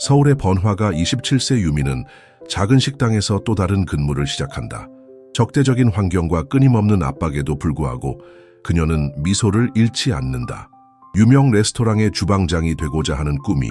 서울의 번화가 27세 유미는 작은 식당에서 또 다른 근무를 시작한다. 적대적인 환경과 끊임없는 압박에도 불구하고 그녀는 미소를 잃지 않는다. 유명 레스토랑의 주방장이 되고자 하는 꿈이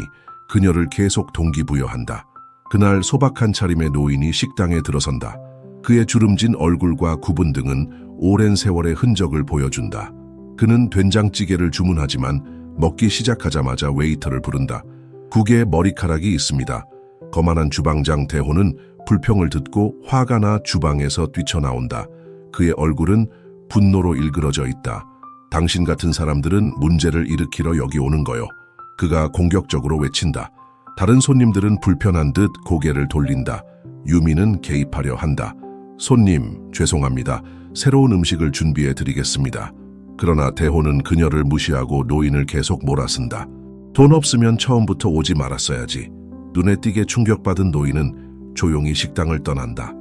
그녀를 계속 동기부여한다. 그날 소박한 차림의 노인이 식당에 들어선다. 그의 주름진 얼굴과 구분 등은 오랜 세월의 흔적을 보여준다. 그는 된장찌개를 주문하지만 먹기 시작하자마자 웨이터를 부른다. 국에 머리카락이 있습니다. 거만한 주방장 대호는 불평을 듣고 화가 나 주방에서 뛰쳐나온다. 그의 얼굴은 분노로 일그러져 있다. 당신 같은 사람들은 문제를 일으키러 여기 오는 거요. 그가 공격적으로 외친다. 다른 손님들은 불편한 듯 고개를 돌린다. 유미는 개입하려 한다. 손님, 죄송합니다. 새로운 음식을 준비해 드리겠습니다. 그러나 대호는 그녀를 무시하고 노인을 계속 몰아쓴다. 돈 없으면 처음부터 오지 말았어야지. 눈에 띄게 충격받은 노인은 조용히 식당을 떠난다.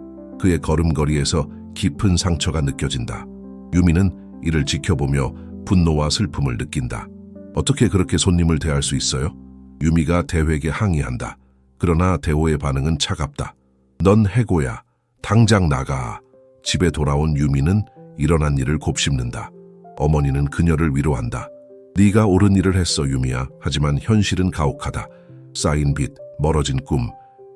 그의 걸음걸이에서 깊은 상처가 느껴진다. 유미는 이를 지켜보며 분노와 슬픔을 느낀다. 어떻게 그렇게 손님을 대할 수 있어요? 유미가 대회에게 항의한다. 그러나 대호의 반응은 차갑다. 넌 해고야. 당장 나가. 집에 돌아온 유미는 일어난 일을 곱씹는다. 어머니는 그녀를 위로한다. 네가 옳은 일을 했어 유미야. 하지만 현실은 가혹하다. 쌓인 빚, 멀어진 꿈.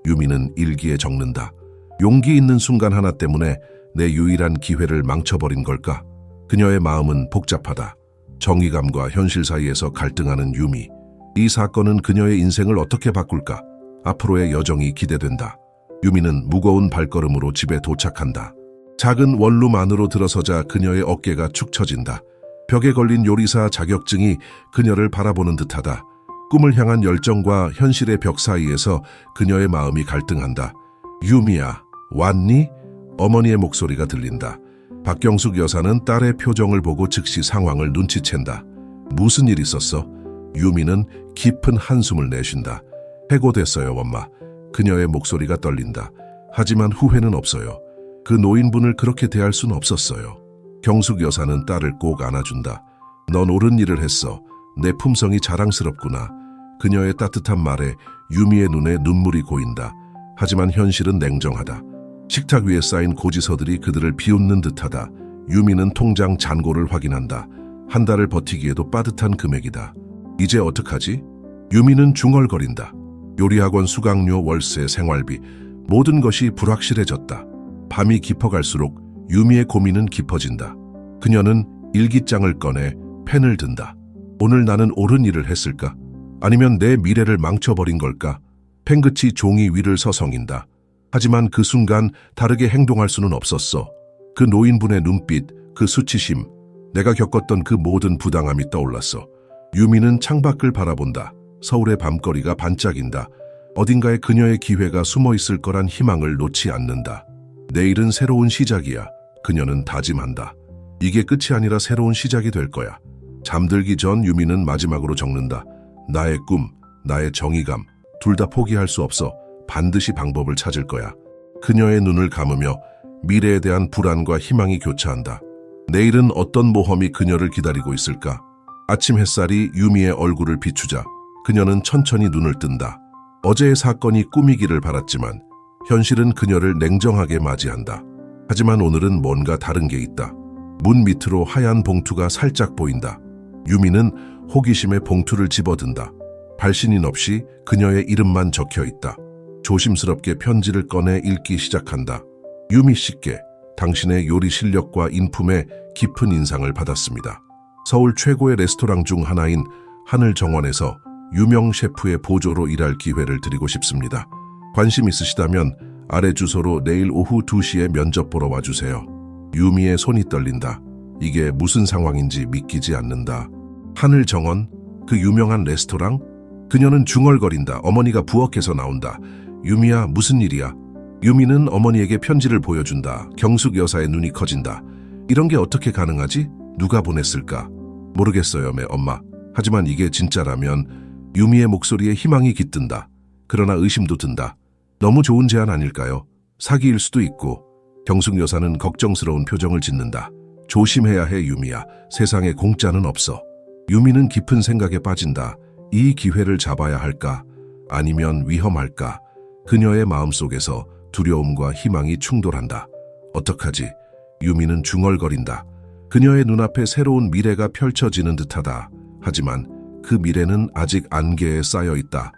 유미는 일기에 적는다. 용기 있는 순간 하나 때문에 내 유일한 기회를 망쳐버린 걸까? 그녀의 마음은 복잡하다. 정의감과 현실 사이에서 갈등하는 유미. 이 사건은 그녀의 인생을 어떻게 바꿀까? 앞으로의 여정이 기대된다. 유미는 무거운 발걸음으로 집에 도착한다. 작은 원룸 안으로 들어서자 그녀의 어깨가 축 처진다. 벽에 걸린 요리사 자격증이 그녀를 바라보는 듯하다. 꿈을 향한 열정과 현실의 벽 사이에서 그녀의 마음이 갈등한다. 유미야, 왔니? 어머니의 목소리가 들린다. 박경숙 여사는 딸의 표정을 보고 즉시 상황을 눈치챈다. 무슨 일 있었어? 유미는 깊은 한숨을 내쉰다. 해고됐어요, 엄마. 그녀의 목소리가 떨린다. 하지만 후회는 없어요. 그 노인분을 그렇게 대할 순 없었어요. 경숙 여사는 딸을 꼭 안아준다. 넌 옳은 일을 했어. 내 품성이 자랑스럽구나. 그녀의 따뜻한 말에 유미의 눈에 눈물이 고인다. 하지만 현실은 냉정하다. 식탁 위에 쌓인 고지서들이 그들을 비웃는 듯하다. 유미는 통장 잔고를 확인한다. 한 달을 버티기에도 빠듯한 금액이다. 이제 어떡하지? 유미는 중얼거린다. 요리학원 수강료, 월세, 생활비 모든 것이 불확실해졌다. 밤이 깊어갈수록 유미의 고민은 깊어진다. 그녀는 일기장을 꺼내 펜을 든다. 오늘 나는 옳은 일을 했을까? 아니면 내 미래를 망쳐버린 걸까? 펜끝이 종이 위를 서성인다. 하지만 그 순간 다르게 행동할 수는 없었어. 그 노인분의 눈빛, 그 수치심, 내가 겪었던 그 모든 부당함이 떠올랐어. 유미는 창밖을 바라본다. 서울의 밤거리가 반짝인다. 어딘가에 그녀의 기회가 숨어 있을 거란 희망을 놓지 않는다. 내일은 새로운 시작이야. 그녀는 다짐한다. 이게 끝이 아니라 새로운 시작이 될 거야. 잠들기 전 유미는 마지막으로 적는다. 나의 꿈, 나의 정의감, 둘 다 포기할 수 없어. 반드시 방법을 찾을 거야. 그녀의 눈을 감으며 미래에 대한 불안과 희망이 교차한다. 내일은 어떤 모험이 그녀를 기다리고 있을까? 아침 햇살이 유미의 얼굴을 비추자 그녀는 천천히 눈을 뜬다. 어제의 사건이 꿈이기를 바랐지만 현실은 그녀를 냉정하게 맞이한다. 하지만 오늘은 뭔가 다른 게 있다. 문 밑으로 하얀 봉투가 살짝 보인다. 유미는 호기심에 봉투를 집어든다. 발신인 없이 그녀의 이름만 적혀 있다. 조심스럽게 편지를 꺼내 읽기 시작한다. 유미 씨께 당신의 요리 실력과 인품에 깊은 인상을 받았습니다. 서울 최고의 레스토랑 중 하나인 하늘 정원에서 유명 셰프의 보조로 일할 기회를 드리고 싶습니다. 관심 있으시다면 아래 주소로 내일 오후 2시에 면접 보러 와주세요. 유미의 손이 떨린다. 이게 무슨 상황인지 믿기지 않는다. 하늘 정원? 그 유명한 레스토랑? 그녀는 중얼거린다. 어머니가 부엌에서 나온다. 유미야, 무슨 일이야? 유미는 어머니에게 편지를 보여준다. 경숙 여사의 눈이 커진다. 이런 게 어떻게 가능하지? 누가 보냈을까? 모르겠어요, 매 엄마. 하지만 이게 진짜라면 유미의 목소리에 희망이 깃든다. 그러나 의심도 든다. 너무 좋은 제안 아닐까요? 사기일 수도 있고. 경숙 여사는 걱정스러운 표정을 짓는다. 조심해야 해, 유미야. 세상에 공짜는 없어. 유미는 깊은 생각에 빠진다. 이 기회를 잡아야 할까? 아니면 위험할까? 그녀의 마음속에서 두려움과 희망이 충돌한다. 어떡하지? 유미는 중얼거린다. 그녀의 눈앞에 새로운 미래가 펼쳐지는 듯하다. 하지만 그 미래는 아직 안개에 쌓여 있다.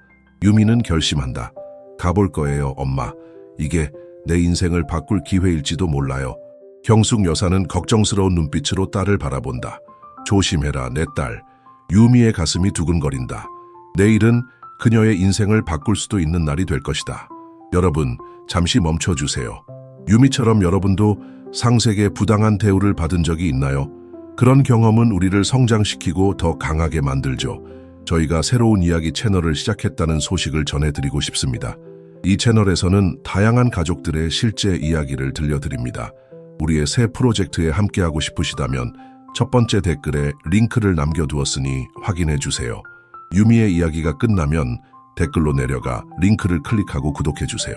유미는 결심한다. 가볼 거예요, 엄마. 이게 내 인생을 바꿀 기회일지도 몰라요. 경숙 여사는 걱정스러운 눈빛으로 딸을 바라본다. 조심해라, 내 딸. 유미의 가슴이 두근거린다. 내일은 그녀의 인생을 바꿀 수도 있는 날이 될 것이다. 여러분, 잠시 멈춰주세요. 유미처럼 여러분도 상세계 부당한 대우를 받은 적이 있나요? 그런 경험은 우리를 성장시키고 더 강하게 만들죠. 저희가 새로운 이야기 채널을 시작했다는 소식을 전해드리고 싶습니다. 이 채널에서는 다양한 가족들의 실제 이야기를 들려드립니다. 우리의 새 프로젝트에 함께하고 싶으시다면 첫 번째 댓글에 링크를 남겨두었으니 확인해 주세요. 유미의 이야기가 끝나면 댓글로 내려가 링크를 클릭하고 구독해 주세요.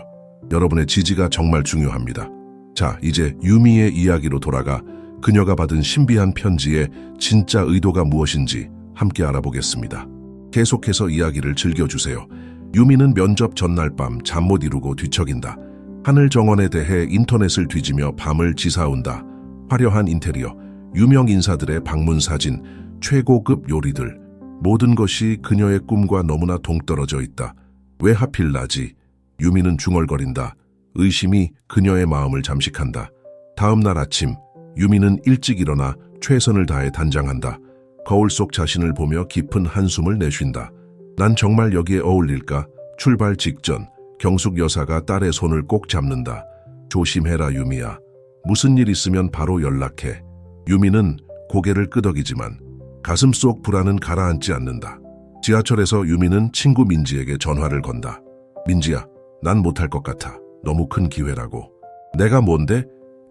여러분의 지지가 정말 중요합니다. 자, 이제 유미의 이야기로 돌아가 그녀가 받은 신비한 편지의 진짜 의도가 무엇인지 함께 알아보겠습니다. 계속해서 이야기를 즐겨주세요. 유미는 면접 전날 밤 잠 못 이루고 뒤척인다. 하늘 정원에 대해 인터넷을 뒤지며 밤을 지사온다. 화려한 인테리어, 유명 인사들의 방문 사진, 최고급 요리들, 모든 것이 그녀의 꿈과 너무나 동떨어져 있다. 왜 하필 나지? 유미는 중얼거린다. 의심이 그녀의 마음을 잠식한다. 다음 날 아침, 유미는 일찍 일어나 최선을 다해 단장한다. 거울 속 자신을 보며 깊은 한숨을 내쉰다. 난 정말 여기에 어울릴까? 출발 직전, 경숙 여사가 딸의 손을 꼭 잡는다. 조심해라, 유미야. 무슨 일 있으면 바로 연락해. 유미는 고개를 끄덕이지만 가슴 속 불안은 가라앉지 않는다. 지하철에서 유미는 친구 민지에게 전화를 건다. 민지야, 난 못할 것 같아. 너무 큰 기회라고. 내가 뭔데?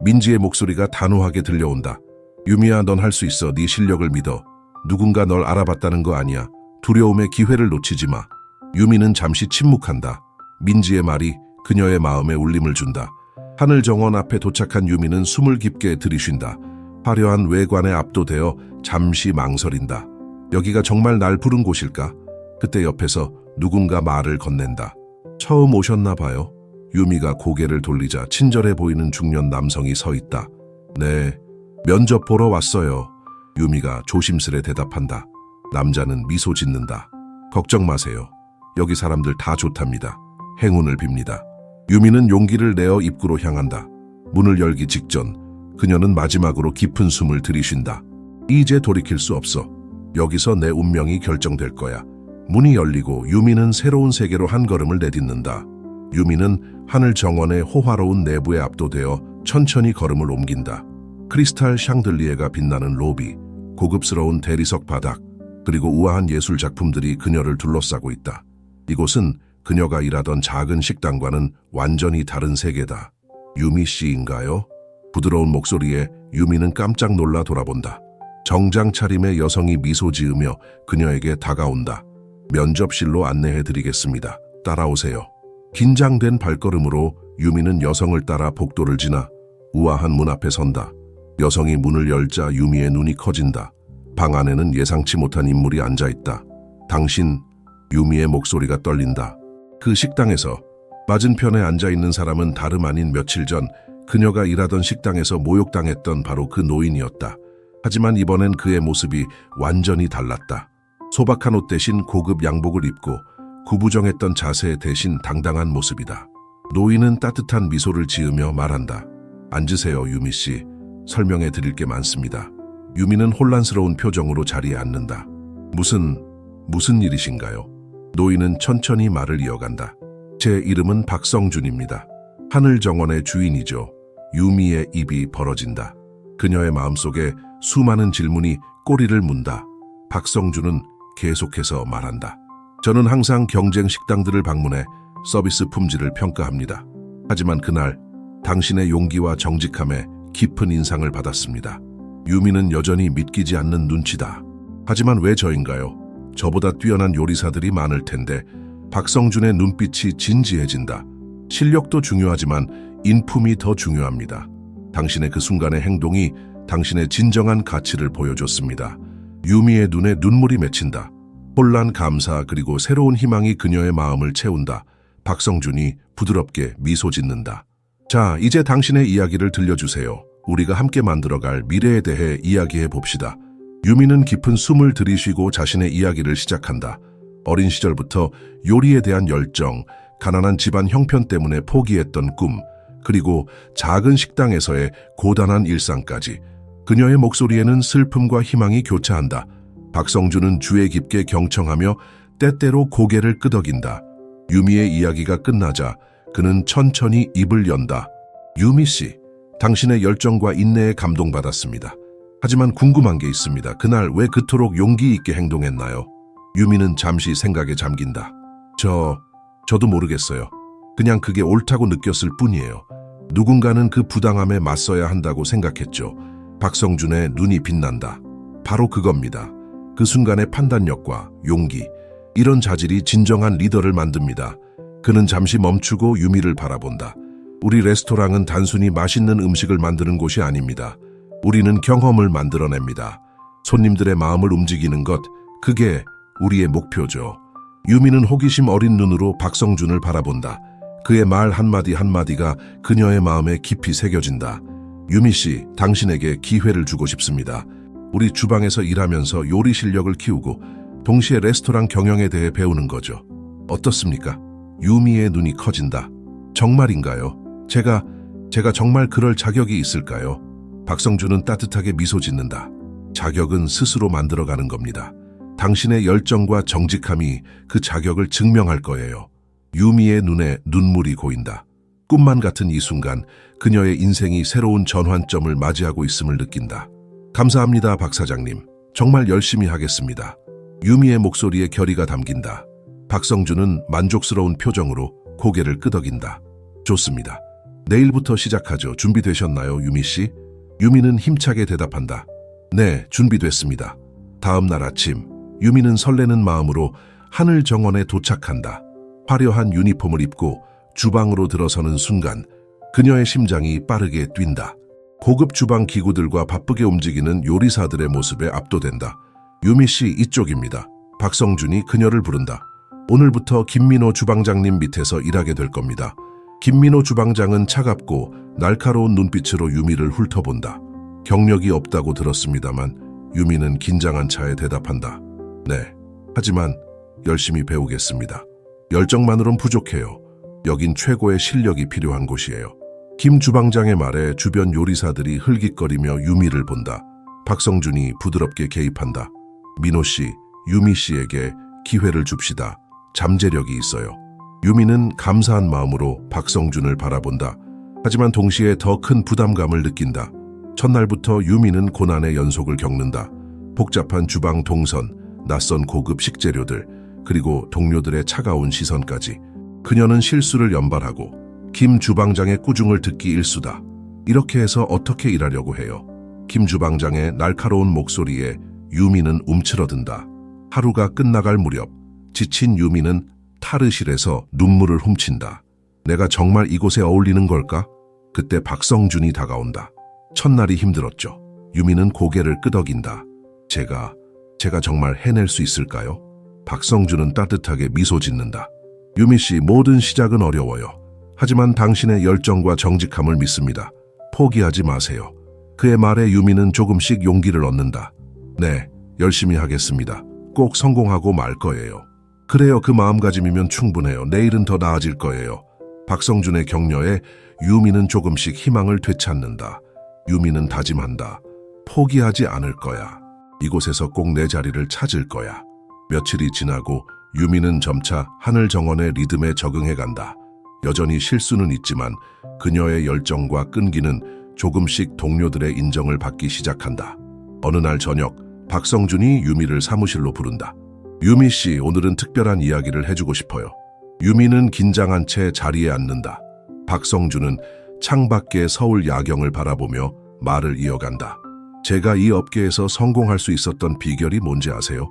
민지의 목소리가 단호하게 들려온다. 유미야, 넌 할 수 있어. 네 실력을 믿어. 누군가 널 알아봤다는 거 아니야. 두려움의 기회를 놓치지 마. 유미는 잠시 침묵한다. 민지의 말이 그녀의 마음에 울림을 준다. 하늘 정원 앞에 도착한 유미는 숨을 깊게 들이쉰다. 화려한 외관에 압도되어 잠시 망설인다. 여기가 정말 날 부른 곳일까? 그때 옆에서 누군가 말을 건넨다. 처음 오셨나 봐요. 유미가 고개를 돌리자 친절해 보이는 중년 남성이 서 있다. 네, 면접 보러 왔어요. 유미가 조심스레 대답한다. 남자는 미소 짓는다. 걱정 마세요. 여기 사람들 다 좋답니다. 행운을 빕니다. 유미는 용기를 내어 입구로 향한다. 문을 열기 직전 그녀는 마지막으로 깊은 숨을 들이쉰다. 이제 돌이킬 수 없어. 여기서 내 운명이 결정될 거야. 문이 열리고 유미는 새로운 세계로 한 걸음을 내딛는다. 유미는 하늘 정원의 호화로운 내부에 압도되어 천천히 걸음을 옮긴다. 크리스탈 샹들리에가 빛나는 로비, 고급스러운 대리석 바닥, 그리고 우아한 예술 작품들이 그녀를 둘러싸고 있다. 이곳은 그녀가 일하던 작은 식당과는 완전히 다른 세계다. 유미 씨인가요? 부드러운 목소리에 유미는 깜짝 놀라 돌아본다. 정장 차림의 여성이 미소 지으며 그녀에게 다가온다. 면접실로 안내해 드리겠습니다. 따라오세요. 긴장된 발걸음으로 유미는 여성을 따라 복도를 지나 우아한 문 앞에 선다. 여성이 문을 열자 유미의 눈이 커진다. 방 안에는 예상치 못한 인물이 앉아 있다. 당신, 유미의 목소리가 떨린다. 그 식당에서 맞은편에 앉아 있는 사람은 다름 아닌 며칠 전 그녀가 일하던 식당에서 모욕당했던 바로 그 노인이었다. 하지만 이번엔 그의 모습이 완전히 달랐다. 소박한 옷 대신 고급 양복을 입고 구부정했던 자세 대신 당당한 모습이다. 노인은 따뜻한 미소를 지으며 말한다. 앉으세요, 유미 씨. 설명해 드릴 게 많습니다. 유미는 혼란스러운 표정으로 자리에 앉는다. 무슨, 무슨 일이신가요? 노인은 천천히 말을 이어간다. 제 이름은 박성준입니다. 하늘 정원의 주인이죠. 유미의 입이 벌어진다. 그녀의 마음속에 수많은 질문이 꼬리를 문다. 박성준은 계속해서 말한다. 저는 항상 경쟁 식당들을 방문해 서비스 품질을 평가합니다. 하지만 그날 당신의 용기와 정직함에 깊은 인상을 받았습니다. 유미는 여전히 믿기지 않는 눈치다. 하지만 왜 저인가요? 저보다 뛰어난 요리사들이 많을 텐데 박성준의 눈빛이 진지해진다. 실력도 중요하지만 인품이 더 중요합니다. 당신의 그 순간의 행동이 당신의 진정한 가치를 보여줬습니다. 유미의 눈에 눈물이 맺힌다. 혼란, 감사, 그리고 새로운 희망이 그녀의 마음을 채운다. 박성준이 부드럽게 미소 짓는다. 자, 이제 당신의 이야기를 들려주세요. 우리가 함께 만들어갈 미래에 대해 이야기해 봅시다. 유미는 깊은 숨을 들이쉬고 자신의 이야기를 시작한다. 어린 시절부터 요리에 대한 열정, 가난한 집안 형편 때문에 포기했던 꿈, 그리고 작은 식당에서의 고단한 일상까지 그녀의 목소리에는 슬픔과 희망이 교차한다. 박성준은 주에 깊게 경청하며 때때로 고개를 끄덕인다. 유미의 이야기가 끝나자 그는 천천히 입을 연다. 유미 씨, 당신의 열정과 인내에 감동받았습니다. 하지만 궁금한 게 있습니다. 그날 왜 그토록 용기 있게 행동했나요? 유미는 잠시 생각에 잠긴다. 저, 저도 모르겠어요. 그냥 그게 옳다고 느꼈을 뿐이에요. 누군가는 그 부당함에 맞서야 한다고 생각했죠. 박성준의 눈이 빛난다. 바로 그겁니다. 그 순간의 판단력과 용기, 이런 자질이 진정한 리더를 만듭니다. 그는 잠시 멈추고 유미를 바라본다. 우리 레스토랑은 단순히 맛있는 음식을 만드는 곳이 아닙니다. 우리는 경험을 만들어냅니다. 손님들의 마음을 움직이는 것, 그게 우리의 목표죠. 유미는 호기심 어린 눈으로 박성준을 바라본다. 그의 말 한마디 한마디가 그녀의 마음에 깊이 새겨진다. 유미 씨, 당신에게 기회를 주고 싶습니다. 우리 주방에서 일하면서 요리 실력을 키우고 동시에 레스토랑 경영에 대해 배우는 거죠. 어떻습니까? 유미의 눈이 커진다. 정말인가요? 제가, 제가 정말 그럴 자격이 있을까요? 박성준은 따뜻하게 미소 짓는다. 자격은 스스로 만들어가는 겁니다. 당신의 열정과 정직함이 그 자격을 증명할 거예요. 유미의 눈에 눈물이 고인다. 꿈만 같은 이 순간 그녀의 인생이 새로운 전환점을 맞이하고 있음을 느낀다. 감사합니다, 박 사장님. 정말 열심히 하겠습니다. 유미의 목소리에 결의가 담긴다. 박성준은 만족스러운 표정으로 고개를 끄덕인다. 좋습니다. 내일부터 시작하죠. 준비되셨나요, 유미 씨? 유미는 힘차게 대답한다. 네, 준비됐습니다. 다음 날 아침, 유미는 설레는 마음으로 하늘 정원에 도착한다. 화려한 유니폼을 입고 주방으로 들어서는 순간 그녀의 심장이 빠르게 뛴다. 고급 주방 기구들과 바쁘게 움직이는 요리사들의 모습에 압도된다. 유미 씨 이쪽입니다. 박성준이 그녀를 부른다. 오늘부터 김민호 주방장님 밑에서 일하게 될 겁니다. 김민호 주방장은 차갑고 날카로운 눈빛으로 유미를 훑어본다. 경력이 없다고 들었습니다만 유미는 긴장한 차에 대답한다. 네. 하지만 열심히 배우겠습니다. 열정만으론 부족해요. 여긴 최고의 실력이 필요한 곳이에요. 김 주방장의 말에 주변 요리사들이 흘깃거리며 유미를 본다. 박성준이 부드럽게 개입한다. 민호 씨, 유미 씨에게 기회를 줍시다. 잠재력이 있어요. 유미는 감사한 마음으로 박성준을 바라본다. 하지만 동시에 더 큰 부담감을 느낀다. 첫날부터 유미는 고난의 연속을 겪는다. 복잡한 주방 동선, 낯선 고급 식재료들, 그리고 동료들의 차가운 시선까지. 그녀는 실수를 연발하고 김 주방장의 꾸중을 듣기 일수다. 이렇게 해서 어떻게 일하려고 해요? 김 주방장의 날카로운 목소리에 유미는 움츠러든다. 하루가 끝나갈 무렵 지친 유미는 타르실에서 눈물을 훔친다. 내가 정말 이곳에 어울리는 걸까? 그때 박성준이 다가온다. 첫날이 힘들었죠. 유미는 고개를 끄덕인다. 제가, 제가 정말 해낼 수 있을까요? 박성준은 따뜻하게 미소 짓는다. 유미 씨, 모든 시작은 어려워요. 하지만 당신의 열정과 정직함을 믿습니다. 포기하지 마세요. 그의 말에 유미는 조금씩 용기를 얻는다. 네, 열심히 하겠습니다. 꼭 성공하고 말 거예요. 그래요, 그 마음가짐이면 충분해요. 내일은 더 나아질 거예요. 박성준의 격려에 유미는 조금씩 희망을 되찾는다. 유미는 다짐한다. 포기하지 않을 거야. 이곳에서 꼭 내 자리를 찾을 거야. 며칠이 지나고 유미는 점차 하늘 정원의 리듬에 적응해 간다. 여전히 실수는 있지만 그녀의 열정과 끈기는 조금씩 동료들의 인정을 받기 시작한다. 어느 날 저녁, 박성준이 유미를 사무실로 부른다. 유미 씨, 오늘은 특별한 이야기를 해주고 싶어요. 유미는 긴장한 채 자리에 앉는다. 박성준은 창밖의 서울 야경을 바라보며 말을 이어간다. 제가 이 업계에서 성공할 수 있었던 비결이 뭔지 아세요?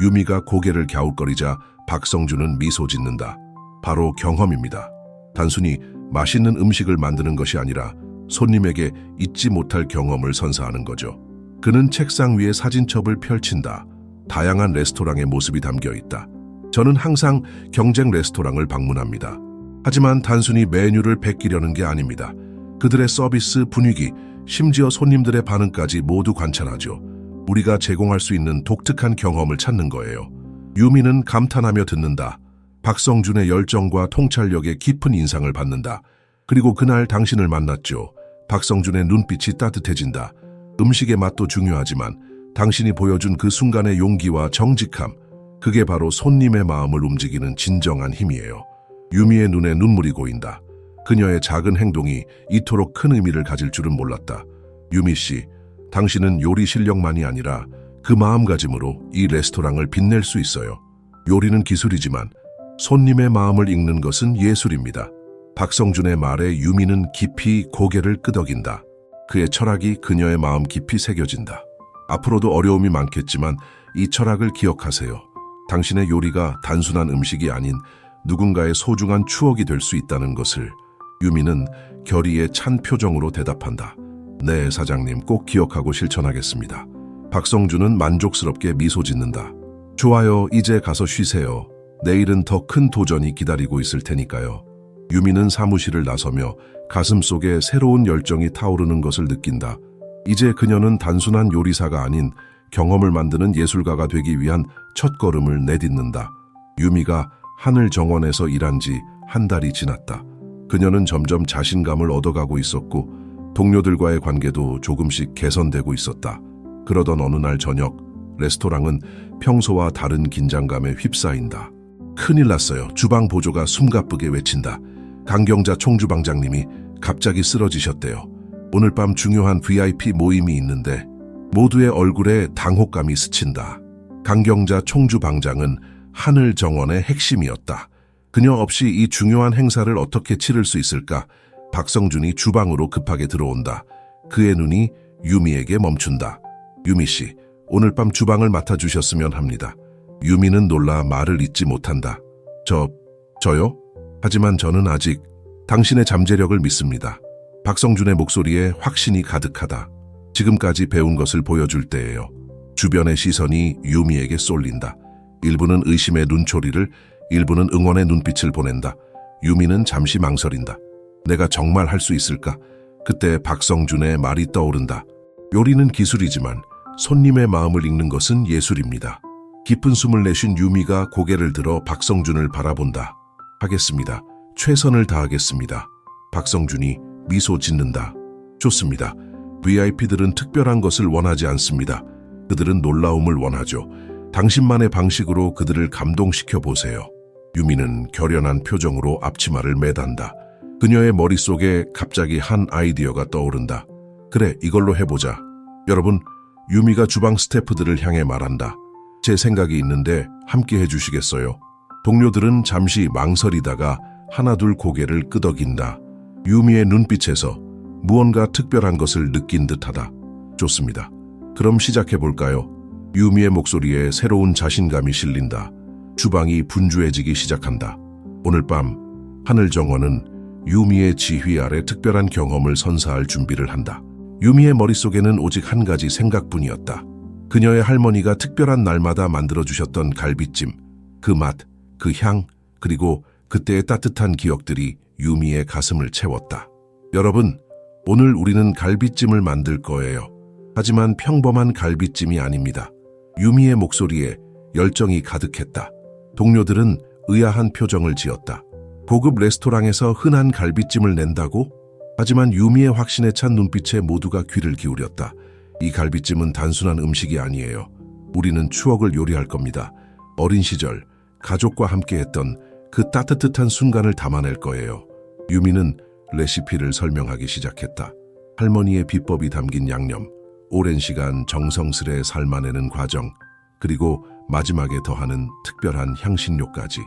유미가 고개를 갸웃거리자 박성준은 미소 짓는다. 바로 경험입니다. 단순히 맛있는 음식을 만드는 것이 아니라 손님에게 잊지 못할 경험을 선사하는 거죠. 그는 책상 위에 사진첩을 펼친다. 다양한 레스토랑의 모습이 담겨 있다. 저는 항상 경쟁 레스토랑을 방문합니다. 하지만 단순히 메뉴를 베끼려는 게 아닙니다. 그들의 서비스 분위기, 심지어 손님들의 반응까지 모두 관찰하죠. 우리가 제공할 수 있는 독특한 경험을 찾는 거예요. 유미는 감탄하며 듣는다. 박성준의 열정과 통찰력에 깊은 인상을 받는다. 그리고 그날 당신을 만났죠. 박성준의 눈빛이 따뜻해진다. 음식의 맛도 중요하지만 당신이 보여준 그 순간의 용기와 정직함, 그게 바로 손님의 마음을 움직이는 진정한 힘이에요. 유미의 눈에 눈물이 고인다. 그녀의 작은 행동이 이토록 큰 의미를 가질 줄은 몰랐다. 유미 씨, 당신은 요리 실력만이 아니라 그 마음가짐으로 이 레스토랑을 빛낼 수 있어요. 요리는 기술이지만 손님의 마음을 읽는 것은 예술입니다. 박성준의 말에 유미는 깊이 고개를 끄덕인다. 그의 철학이 그녀의 마음 깊이 새겨진다. 앞으로도 어려움이 많겠지만 이 철학을 기억하세요. 당신의 요리가 단순한 음식이 아닌 누군가의 소중한 추억이 될 수 있다는 것을 유미는 결의에 찬 표정으로 대답한다. 네, 사장님 꼭 기억하고 실천하겠습니다. 박성준은 만족스럽게 미소 짓는다. 좋아요, 이제 가서 쉬세요. 내일은 더 큰 도전이 기다리고 있을 테니까요. 유미는 사무실을 나서며 가슴 속에 새로운 열정이 타오르는 것을 느낀다. 이제 그녀는 단순한 요리사가 아닌 경험을 만드는 예술가가 되기 위한 첫걸음을 내딛는다. 유미가 하늘 정원에서 일한 지 한 달이 지났다. 그녀는 점점 자신감을 얻어가고 있었고 동료들과의 관계도 조금씩 개선되고 있었다. 그러던 어느 날 저녁 레스토랑은 평소와 다른 긴장감에 휩싸인다. 큰일 났어요. 주방 보조가 숨가쁘게 외친다. 강경자 총주방장님이 갑자기 쓰러지셨대요. 오늘 밤 중요한 VIP 모임이 있는데 모두의 얼굴에 당혹감이 스친다. 강경자 총주 방장은 하늘 정원의 핵심이었다. 그녀 없이 이 중요한 행사를 어떻게 치를 수 있을까? 박성준이 주방으로 급하게 들어온다. 그의 눈이 유미에게 멈춘다. 유미 씨, 오늘 밤 주방을 맡아주셨으면 합니다. 유미는 놀라 말을 잇지 못한다. 저, 저요? 하지만 저는 아직 당신의 잠재력을 믿습니다. 박성준의 목소리에 확신이 가득하다. 지금까지 배운 것을 보여줄 때예요. 주변의 시선이 유미에게 쏠린다. 일부는 의심의 눈초리를, 일부는 응원의 눈빛을 보낸다. 유미는 잠시 망설인다. 내가 정말 할 수 있을까? 그때 박성준의 말이 떠오른다. 요리는 기술이지만 손님의 마음을 읽는 것은 예술입니다. 깊은 숨을 내쉰 유미가 고개를 들어 박성준을 바라본다. 하겠습니다. 최선을 다하겠습니다. 박성준이 미소 짓는다. 좋습니다. VIP들은 특별한 것을 원하지 않습니다. 그들은 놀라움을 원하죠. 당신만의 방식으로 그들을 감동시켜 보세요. 유미는 결연한 표정으로 앞치마를 매단다. 그녀의 머릿속에 갑자기 한 아이디어가 떠오른다. 그래, 이걸로 해보자. 여러분, 유미가 주방 스태프들을 향해 말한다. 제 생각이 있는데 함께 해주시겠어요? 동료들은 잠시 망설이다가 하나둘 고개를 끄덕인다. 유미의 눈빛에서 무언가 특별한 것을 느낀 듯하다. 좋습니다. 그럼 시작해볼까요? 유미의 목소리에 새로운 자신감이 실린다. 주방이 분주해지기 시작한다. 오늘 밤 하늘 정원은 유미의 지휘 아래 특별한 경험을 선사할 준비를 한다. 유미의 머릿속에는 오직 한 가지 생각뿐이었다. 그녀의 할머니가 특별한 날마다 만들어주셨던 갈비찜, 그 맛, 그 향, 그리고 그때의 따뜻한 기억들이 유미의 가슴을 채웠다. 여러분, 오늘 우리는 갈비찜을 만들 거예요. 하지만 평범한 갈비찜이 아닙니다. 유미의 목소리에 열정이 가득했다. 동료들은 의아한 표정을 지었다. 고급 레스토랑에서 흔한 갈비찜을 낸다고? 하지만 유미의 확신에 찬 눈빛에 모두가 귀를 기울였다. 이 갈비찜은 단순한 음식이 아니에요. 우리는 추억을 요리할 겁니다. 어린 시절, 가족과 함께 했던 그 따뜻한 순간을 담아낼 거예요. 유미는 레시피를 설명하기 시작했다. 할머니의 비법이 담긴 양념, 오랜 시간 정성스레 삶아내는 과정, 그리고 마지막에 더하는 특별한 향신료까지.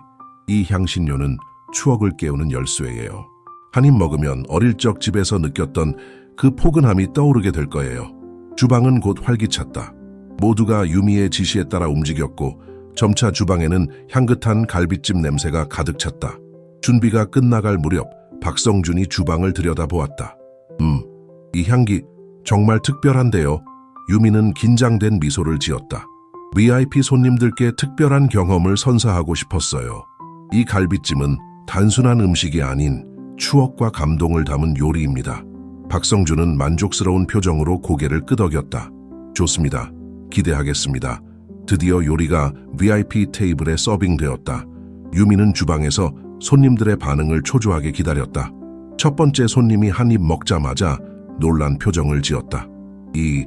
이 향신료는 추억을 깨우는 열쇠예요. 한 입 먹으면 어릴 적 집에서 느꼈던 그 포근함이 떠오르게 될 거예요. 주방은 곧 활기찼다. 모두가 유미의 지시에 따라 움직였고 점차 주방에는 향긋한 갈비찜 냄새가 가득 찼다. 준비가 끝나갈 무렵 박성준이 주방을 들여다보았다. 음, 이 향기 정말 특별한데요. 유미는 긴장된 미소를 지었다. VIP 손님들께 특별한 경험을 선사하고 싶었어요. 이 갈비찜은 단순한 음식이 아닌 추억과 감동을 담은 요리입니다. 박성준은 만족스러운 표정으로 고개를 끄덕였다. 좋습니다. 기대하겠습니다. 드디어 요리가 VIP 테이블에 서빙되었다. 유미는 주방에서 손님들의 반응을 초조하게 기다렸다. 첫 번째 손님이 한 입 먹자마자 놀란 표정을 지었다. 이,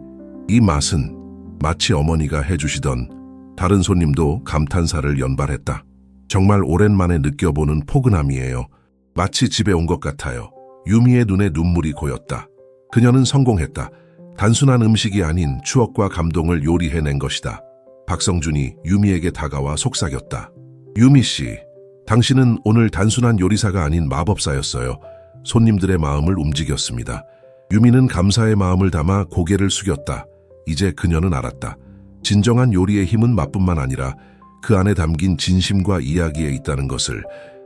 이 맛은 마치 어머니가 해주시던 다른 손님도 감탄사를 연발했다. 정말 오랜만에 느껴보는 포근함이에요. 마치 집에 온 것 같아요. 유미의 눈에 눈물이 고였다. 그녀는 성공했다. 단순한 음식이 아닌 추억과 감동을 요리해낸 것이다. 박성준이 유미에게 다가와 속삭였다. 유미 씨, 당신은 오늘 단순한 요리사가 아닌 마법사였어요. 손님들의 마음을 움직였습니다. 유미는 감사의 마음을 담아 고개를 숙였다. 이제 그녀는 알았다. 진정한 요리의 힘은 맛뿐만 아니라 그 안에 담긴 진심과 이야기에 있다는 것을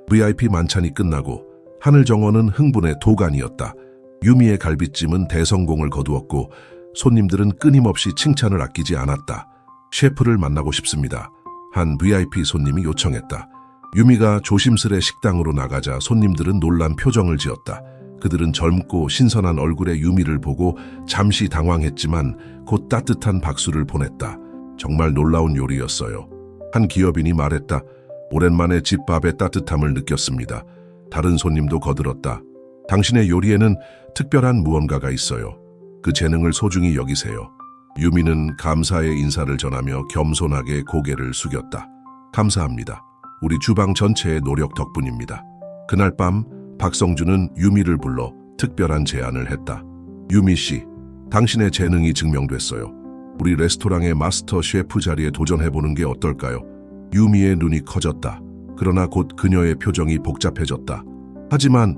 VIP 만찬이 끝나고 하늘 정원은 흥분의 도가니였다. 유미의 갈비찜은 대성공을 거두었고 손님들은 끊임없이 칭찬을 아끼지 않았다. 셰프를 만나고 싶습니다. 한 VIP 손님이 요청했다. 유미가 조심스레 식당으로 나가자 손님들은 놀란 표정을 지었다. 그들은 젊고 신선한 얼굴의 유미를 보고 잠시 당황했지만 곧 따뜻한 박수를 보냈다. 정말 놀라운 요리였어요. 한 기업인이 말했다. 오랜만에 집밥의 따뜻함을 느꼈습니다. 다른 손님도 거들었다. 당신의 요리에는 특별한 무언가가 있어요. 그 재능을 소중히 여기세요. 유미는 감사의 인사를 전하며 겸손하게 고개를 숙였다. 감사합니다. 우리 주방 전체의 노력 덕분입니다. 그날 밤 박성준은 유미를 불러 특별한 제안을 했다. 유미 씨, 당신의 재능이 증명됐어요. 우리 레스토랑의 마스터 셰프 자리에 도전해보는 게 어떨까요? 유미의 눈이 커졌다. 그러나 곧 그녀의 표정이 복잡해졌다. 하지만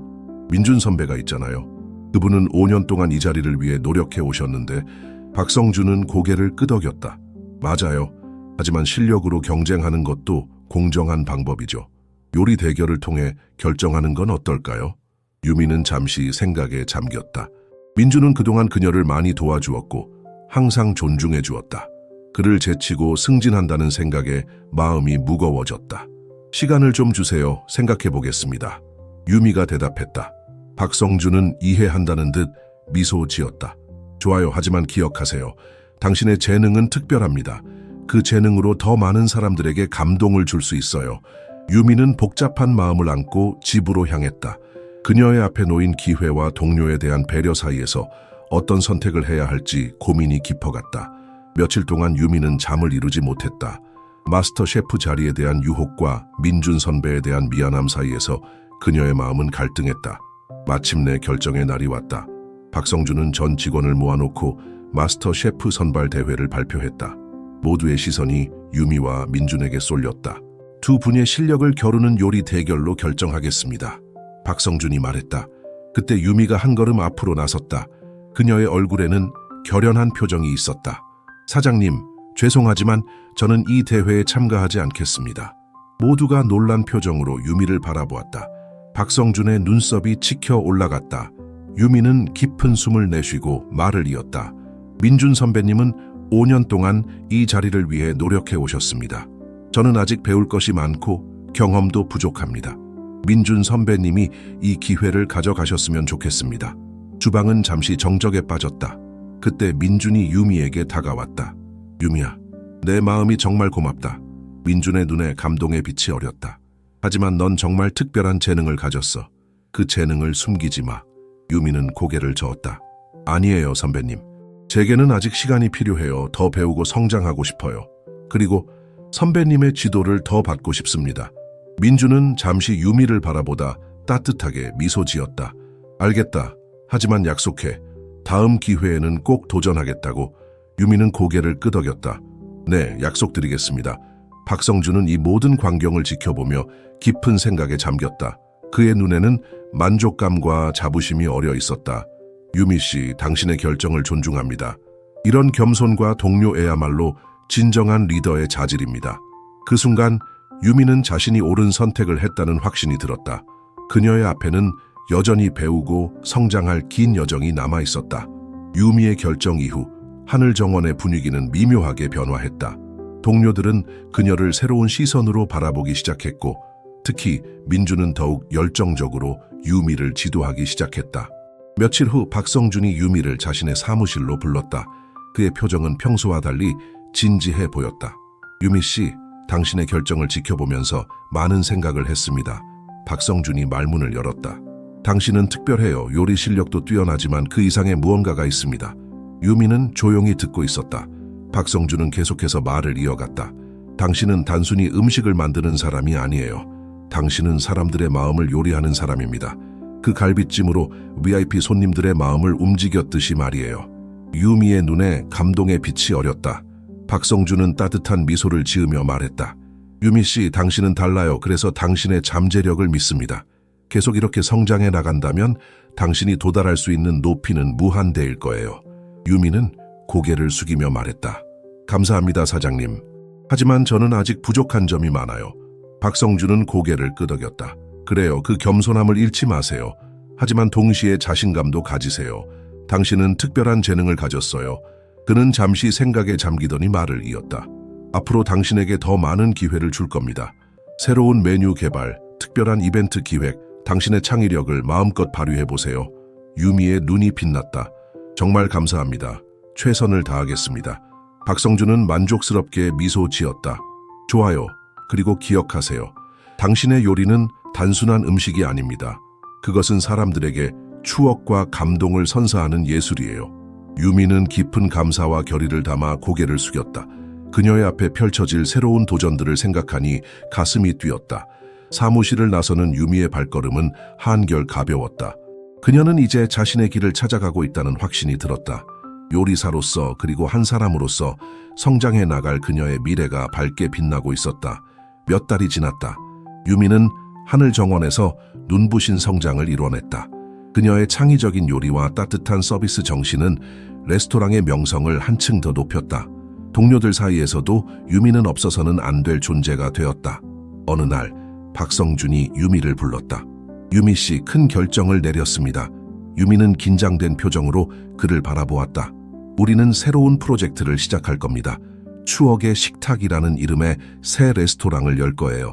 민준 선배가 있잖아요. 그분은 5년 동안 이 자리를 위해 노력해 오셨는데 박성준은 고개를 끄덕였다. 맞아요. 하지만 실력으로 경쟁하는 것도 공정한 방법이죠. 요리 대결을 통해 결정하는 건 어떨까요? 유미는 잠시 생각에 잠겼다. 민주는 그동안 그녀를 많이 도와주었고 항상 존중해 주었다. 그를 제치고 승진한다는 생각에 마음이 무거워졌다. 시간을 좀 주세요. 생각해 보겠습니다. 유미가 대답했다. 박성준은 이해한다는 듯 미소 지었다. 좋아요. 하지만 기억하세요. 당신의 재능은 특별합니다. 그 재능으로 더 많은 사람들에게 감동을 줄 수 있어요. 유미는 복잡한 마음을 안고 집으로 향했다. 그녀의 앞에 놓인 기회와 동료에 대한 배려 사이에서 어떤 선택을 해야 할지 고민이 깊어갔다. 며칠 동안 유미는 잠을 이루지 못했다. 마스터 셰프 자리에 대한 유혹과 민준 선배에 대한 미안함 사이에서 그녀의 마음은 갈등했다. 마침내 결정의 날이 왔다. 박성준은 전 직원을 모아놓고 마스터 셰프 선발 대회를 발표했다. 모두의 시선이 유미와 민준에게 쏠렸다. 두 분의 실력을 겨루는 요리 대결로 결정하겠습니다. 박성준이 말했다. 그때 유미가 한 걸음 앞으로 나섰다. 그녀의 얼굴에는 결연한 표정이 있었다. 사장님, 죄송하지만 저는 이 대회에 참가하지 않겠습니다. 모두가 놀란 표정으로 유미를 바라보았다. 박성준의 눈썹이 치켜 올라갔다. 유미는 깊은 숨을 내쉬고 말을 이었다. 민준 선배님은 5년 동안 이 자리를 위해 노력해 오셨습니다. 저는 아직 배울 것이 많고 경험도 부족합니다. 민준 선배님이 이 기회를 가져가셨으면 좋겠습니다. 주방은 잠시 정적에 빠졌다. 그때 민준이 유미에게 다가왔다. 유미야, 내 마음이 정말 고맙다. 민준의 눈에 감동의 빛이 어렸다. 하지만 넌 정말 특별한 재능을 가졌어. 그 재능을 숨기지 마. 유미는 고개를 저었다. 아니에요, 선배님. 제게는 아직 시간이 필요해요. 더 배우고 성장하고 싶어요. 그리고 선배님의 지도를 더 받고 싶습니다. 민주는 잠시 유미를 바라보다 따뜻하게 미소 지었다. 알겠다. 하지만 약속해. 다음 기회에는 꼭 도전하겠다고 유미는 고개를 끄덕였다. 네, 약속드리겠습니다. 박성준은 이 모든 광경을 지켜보며 깊은 생각에 잠겼다. 그의 눈에는 만족감과 자부심이 어려 있었다. 유미 씨, 당신의 결정을 존중합니다. 이런 겸손과 동료애야말로 진정한 리더의 자질입니다. 그 순간 유미는 자신이 옳은 선택을 했다는 확신이 들었다. 그녀의 앞에는 여전히 배우고 성장할 긴 여정이 남아 있었다. 유미의 결정 이후 하늘 정원의 분위기는 미묘하게 변화했다. 동료들은 그녀를 새로운 시선으로 바라보기 시작했고 특히 민주는 더욱 열정적으로 유미를 지도하기 시작했다. 며칠 후 박성준이 유미를 자신의 사무실로 불렀다. 그의 표정은 평소와 달리 진지해 보였다. 유미 씨, 당신의 결정을 지켜보면서 많은 생각을 했습니다. 박성준이 말문을 열었다. 당신은 특별해요. 요리 실력도 뛰어나지만 그 이상의 무언가가 있습니다. 유미는 조용히 듣고 있었다. 박성준은 계속해서 말을 이어갔다. 당신은 단순히 음식을 만드는 사람이 아니에요. 당신은 사람들의 마음을 요리하는 사람입니다. 그 갈비찜으로 VIP 손님들의 마음을 움직였듯이 말이에요. 유미의 눈에 감동의 빛이 어렸다. 박성준은 따뜻한 미소를 지으며 말했다. 유미 씨, 당신은 달라요. 그래서 당신의 잠재력을 믿습니다. 계속 이렇게 성장해 나간다면 당신이 도달할 수 있는 높이는 무한대일 거예요. 유미는 고개를 숙이며 말했다. 감사합니다, 사장님. 하지만 저는 아직 부족한 점이 많아요. 박성준은 고개를 끄덕였다. 그래요, 그 겸손함을 잃지 마세요. 하지만 동시에 자신감도 가지세요. 당신은 특별한 재능을 가졌어요. 그는 잠시 생각에 잠기더니 말을 이었다. 앞으로 당신에게 더 많은 기회를 줄 겁니다. 새로운 메뉴 개발, 특별한 이벤트 기획, 당신의 창의력을 마음껏 발휘해 보세요. 유미의 눈이 빛났다. 정말 감사합니다. 최선을 다하겠습니다. 박성준은 만족스럽게 미소 지었다. 좋아요. 그리고 기억하세요. 당신의 요리는 단순한 음식이 아닙니다. 그것은 사람들에게 추억과 감동을 선사하는 예술이에요. 유미는 깊은 감사와 결의를 담아 고개를 숙였다. 그녀의 앞에 펼쳐질 새로운 도전들을 생각하니 가슴이 뛰었다. 사무실을 나서는 유미의 발걸음은 한결 가벼웠다. 그녀는 이제 자신의 길을 찾아가고 있다는 확신이 들었다. 요리사로서 그리고 한 사람으로서 성장해 나갈 그녀의 미래가 밝게 빛나고 있었다. 몇 달이 지났다. 유미는 하늘 정원에서 눈부신 성장을 이뤄냈다. 그녀의 창의적인 요리와 따뜻한 서비스 정신은 레스토랑의 명성을 한층 더 높였다. 동료들 사이에서도 유미는 없어서는 안 될 존재가 되었다. 어느 날 박성준이 유미를 불렀다. 유미 씨 큰 결정을 내렸습니다. 유미는 긴장된 표정으로 그를 바라보았다. 우리는 새로운 프로젝트를 시작할 겁니다. 추억의 식탁이라는 이름의 새 레스토랑을 열 거예요.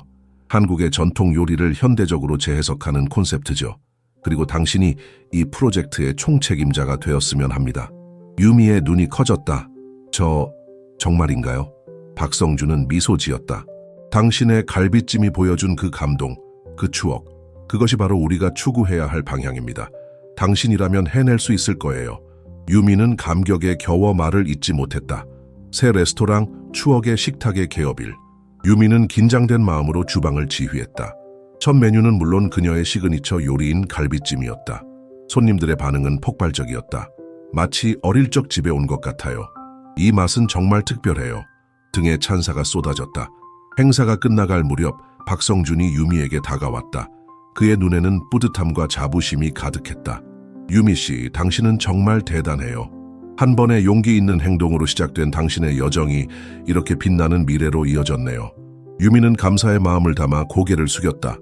한국의 전통 요리를 현대적으로 재해석하는 콘셉트죠. 그리고 당신이 이 프로젝트의 총책임자가 되었으면 합니다. 유미의 눈이 커졌다. 저 정말인가요? 박성준은 미소 지었다. 당신의 갈비찜이 보여준 그 감동, 그 추억, 그것이 바로 우리가 추구해야 할 방향입니다. 당신이라면 해낼 수 있을 거예요. 유미는 감격에 겨워 말을 잇지 못했다. 새 레스토랑, 추억의 식탁의 개업일. 유미는 긴장된 마음으로 주방을 지휘했다. 첫 메뉴는 물론 그녀의 시그니처 요리인 갈비찜이었다. 손님들의 반응은 폭발적이었다. 마치 어릴 적 집에 온 것 같아요. 이 맛은 정말 특별해요. 등에 찬사가 쏟아졌다. 행사가 끝나갈 무렵 박성준이 유미에게 다가왔다. 그의 눈에는 뿌듯함과 자부심이 가득했다. 유미 씨, 당신은 정말 대단해요. 한 번의 용기 있는 행동으로 시작된 당신의 여정이 이렇게 빛나는 미래로 이어졌네요. 유미는 감사의 마음을 담아 고개를 숙였다.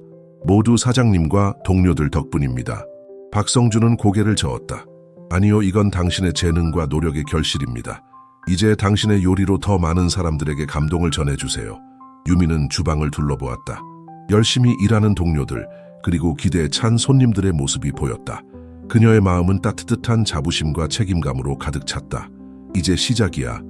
모두 사장님과 동료들 덕분입니다. 박성준은 고개를 저었다. 아니요, 이건 당신의 재능과 노력의 결실입니다. 이제 당신의 요리로 더 많은 사람들에게 감동을 전해주세요. 유미는 주방을 둘러보았다. 열심히 일하는 동료들, 그리고 기대에 찬 손님들의 모습이 보였다. 그녀의 마음은 따뜻한 자부심과 책임감으로 가득 찼다. 이제 시작이야.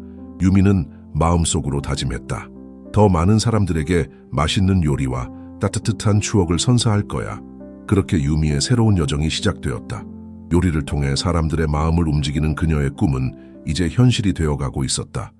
유미는 마음속으로 다짐했다. 더 많은 사람들에게 맛있는 요리와 따뜻한 추억을 선사할 거야. 그렇게 유미의 새로운 여정이 시작되었다. 요리를 통해 사람들의 마음을 움직이는 그녀의 꿈은 이제 현실이 되어가고 있었다.